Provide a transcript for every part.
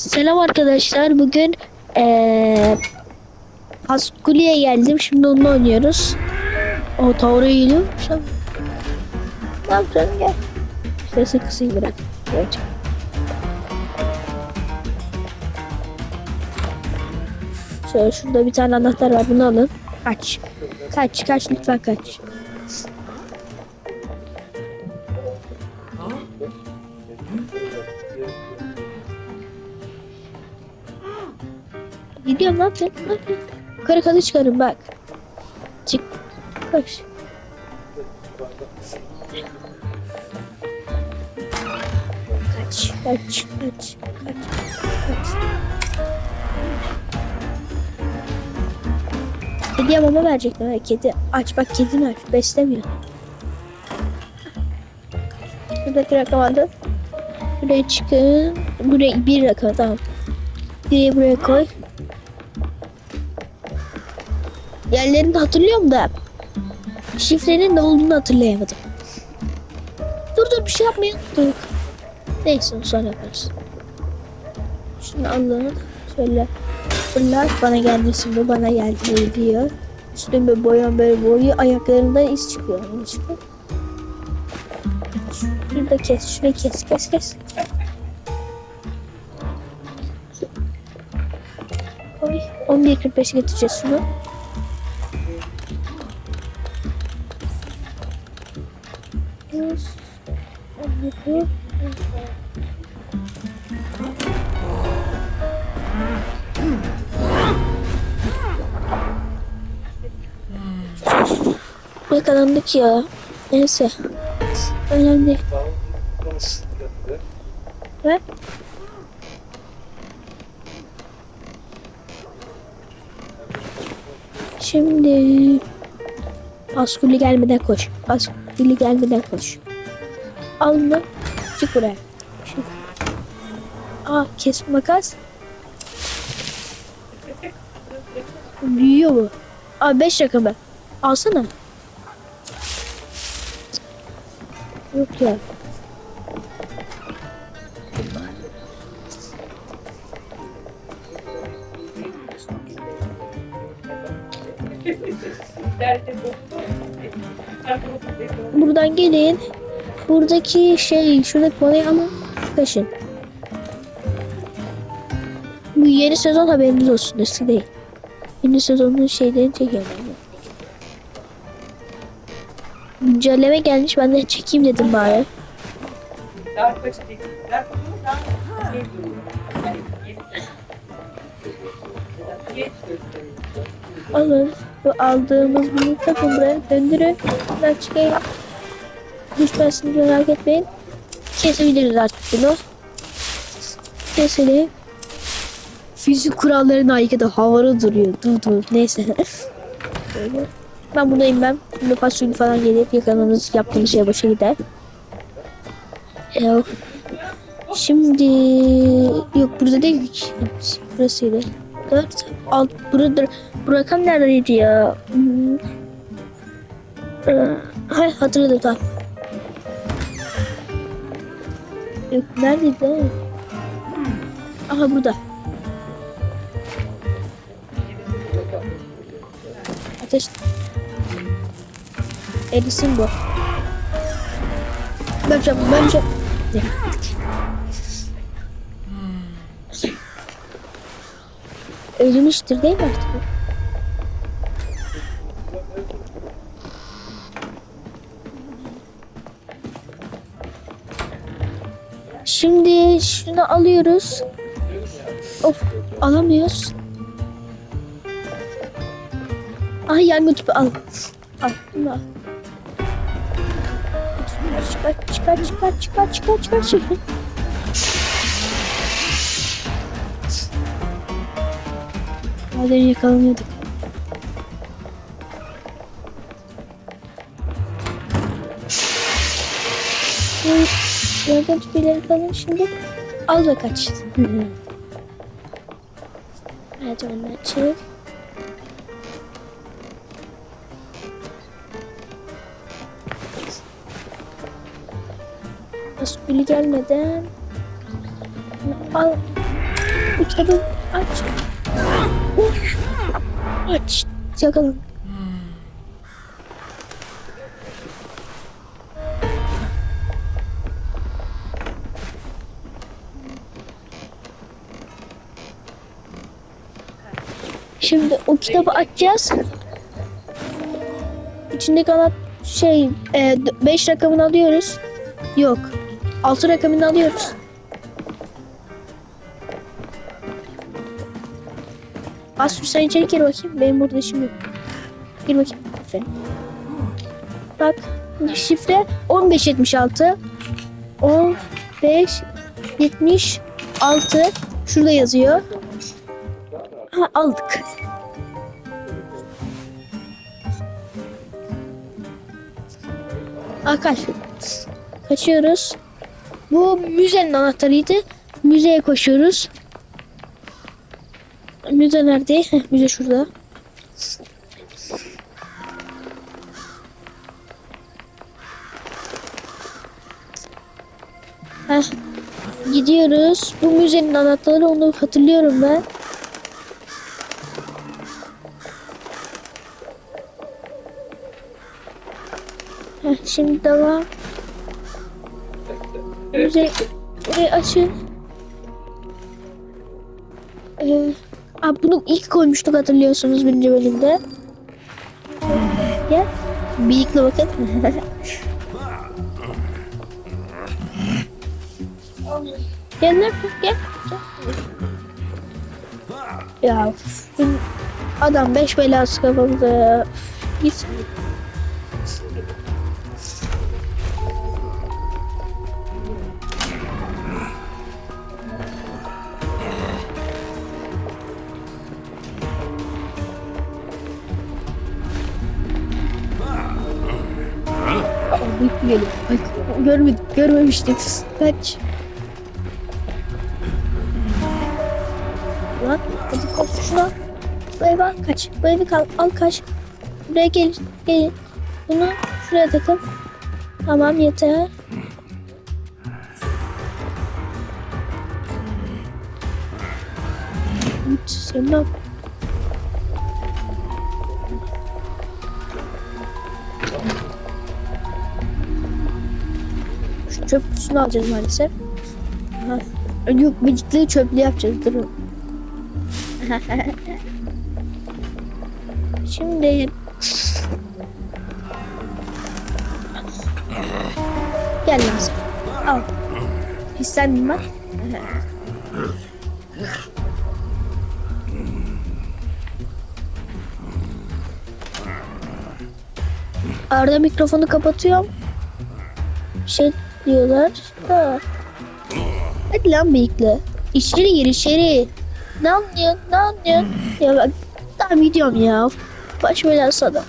Selam arkadaşlar. Bugün eee Paskuli'ye geldim. Şimdi onunla oynuyoruz. O tavra geliyor. Ne yapacaksın gel. Sesi kısayım bırak. Evet. Şöyle şurada bir tane anahtar var. Bunu alın. Kaç. Kaç kaç lütfen kaç. Gidiyorum ne yapacaksın? Ne yapacaksın? Çıkarım bak. Çık. Koş. Kaç, kaç, kaç, kaç, kaç. Kediye mama verecekler. Kedi aç bak kedini aç. Beslemiyor. Buradaki rakam aldı. Buraya çıkın. Buraya bir rakam tamam. Biri buraya koy. Yerlerini hatırlıyorum da şifrenin ne olduğunu hatırlayamadım. Dur dur bir şey yapmayın. Dur. Neyse sonra yaparız. Şunu alın. Şöyle fırlat bana gelmesin bu bana geldi diyor. Üstüme boyan böyle boyu ayaklarından iz çıkıyor. Yani çıkıyor. Şunu kes, şunu kes, kes, kes. Oy, 11.45 getireceğiz şunu. Yakalandık ya. Neyse. Önemli değil. Ve Şimdi Paskuli gelmeden koş. Paskuli gelmeden koş. Al bunu. Buraya. Şimdi. Aa kes makas. Büyüyor bu. Aa 5 rakamı. Alsana. Yok ya. Buradan gelin. Buradaki şey şuradaki balayı ama kaşın. Bu yeni sezon haberiniz olsun eski değil. Yeni sezonun şeylerini de. Güncelleme gelmiş ben de çekeyim dedim bari. Alın. Bu aldığımız bunu takın buraya döndürün. Ben çıkayım. Düşmezsiniz merak etmeyin. Kesebiliriz artık bunu. Keselim. Fizik kurallarına aykırı havada duruyor. Dur dur neyse. Böyle. Ben buna inmem. Şimdi fasulye falan gelir. Yakalanırız yaptığımız şey başa gider. Yok. Şimdi yok burada değil ki. Burasıydı. Dört, alt, burada. Bu rakam neredeydi ya? Hmm. Ee, hatırladım tamam. Yok neredeydi? ha? Aha burada. Ateş. Erisin bu. Böleceğim, böleceğim. Ne? Ölmüştür değil mi artık? Şimdi şunu alıyoruz. Of alamıyoruz. Ay yangın tüpü al. Al bunu al. Çıkar çıkar çıkar çıkar çıkar çıkar çıkar. Bazen yakalanıyorduk. Yangın tüpüleri falan şimdi al ve kaç. Hadi onu açık. Fasulye gelmeden al. kitabı aç. Of. Aç. Yakaladım. Şimdi o kitabı açacağız. İçindeki anahtar şey 5 rakamını alıyoruz. Yok. 6 rakamını alıyoruz. Aslı sen içeri gir bakayım. Benim burada işim yok. Gir bakayım. Aferin. Bak şifre 1576 1576 şurada yazıyor. Ha aldık. Akal. Kaçıyoruz. Bu müzenin anahtarıydı. Müzeye koşuyoruz. Müze nerede? Heh, müze şurada. Heh. Gidiyoruz. Bu müzenin anahtarı onu hatırlıyorum ben. Heh, şimdi devam. Müze burayı açın. Ee, aa, bunu ilk koymuştuk hatırlıyorsunuz birinci bölümde. Gel. Bıyıklı bakın. gel lan gel. Ya üf, bu adam beş belası kafamda ya. Git. Uyku geliyor. Ay, görmedim, görmemiştim. Kaç. Lan, hadi kalk şuna. Bu eve kaç. Bu evi kal, al kaç. Buraya gel, gelin. Bunu şuraya takın. Tamam yeter. Sen ne yap- çöp kutusunu alacağız maalesef. Yok bıcıklığı çöplüğü yapacağız durun. Şimdi Gel lan sen. Al. Pislendin bak. Arada mikrofonu kapatıyorum. Şey diyorlar. Ha. Hadi lan bıyıklı. İçeri gir içeri. Ne anlıyorsun? Ne anlıyorsun? Ya bak tamam gidiyorum ya. Baş belası adam.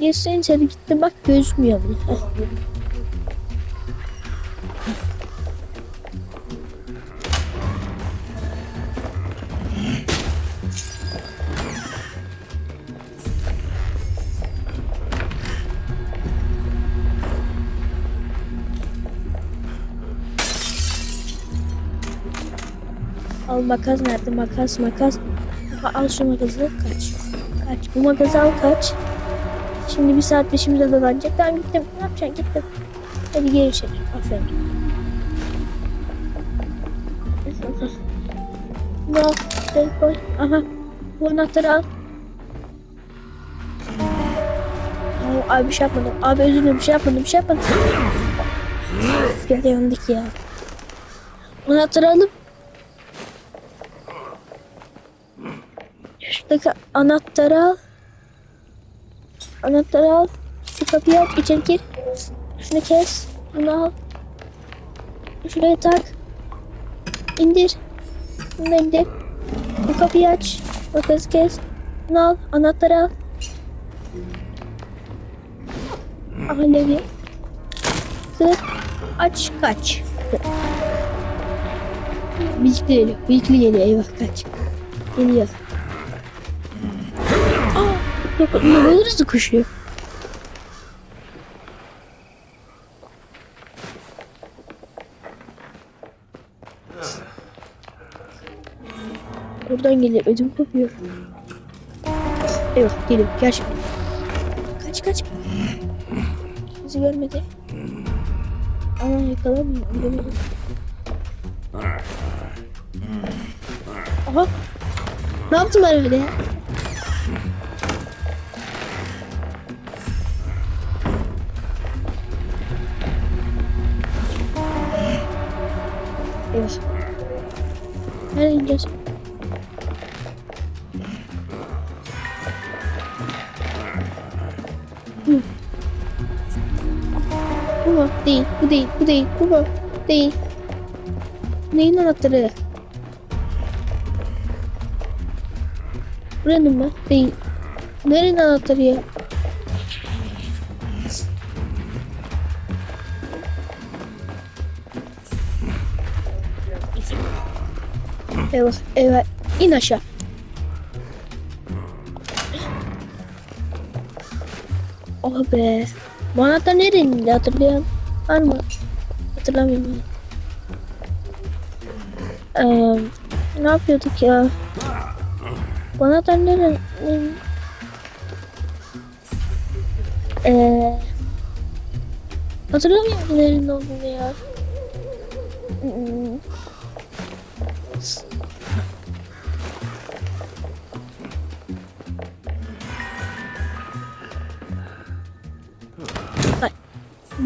Geçsen içeri gitti bak gözükmüyor bile. Al makas nerede? Makas makas. Aha, al şu makası kaç. Kaç. Bu makası al kaç. Şimdi bir saat peşimize dolanacak. Tamam gittim. Ne yapacaksın? Gittim. Hadi geri içeri. Aferin. Bu al. Koy. Aha. Bu anahtarı al. Aa, abi bir şey yapmadım. Abi özür dilerim bir şey yapmadım. Bir şey yapmadım. Gel yandık ya. Anahtarı alıp Şuradaki anahtarı al. Anahtarı al. Şu kapıyı aç. içeri gir. Şunu kes. Bunu al. Şuraya tak. İndir. Bunu indir. Bu kapıyı aç. Makası kes. Bunu al. Anahtarı al. Alevi. Kır. Aç. Kaç. Bilkli geliyor. Bilkli geliyor. Eyvah kaç. Geliyor. Yok, ne hızlı koşuyor. Buradan gelir. Ödüm kopuyor. Yok geliyor. Gerçekten. Kaç kaç. Bizi görmedi. Ama yakalamıyor. Aha. Ne yaptım ben öyle ya? Nereye ineceğiz? Hı. Bu mu? Değil, bu değil, bu değil, bu mu? Değil. Neyin anahtarı? Buranın mı? Değil. Nerenin anahtarı ya? Eyvah, eyvah. İn aşağı. Oh be. Bu anahtar nerenin hatırlayan var mı? Hatırlamıyorum. Ee, ne yapıyorduk ya? Bu anahtar nerenin? Ee, hatırlamıyorum nerenin olduğunu ya.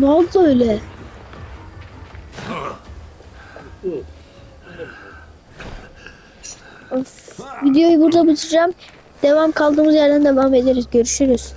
Ne oldu öyle? Videoyu burada bitireceğim. Devam kaldığımız yerden devam ederiz. Görüşürüz.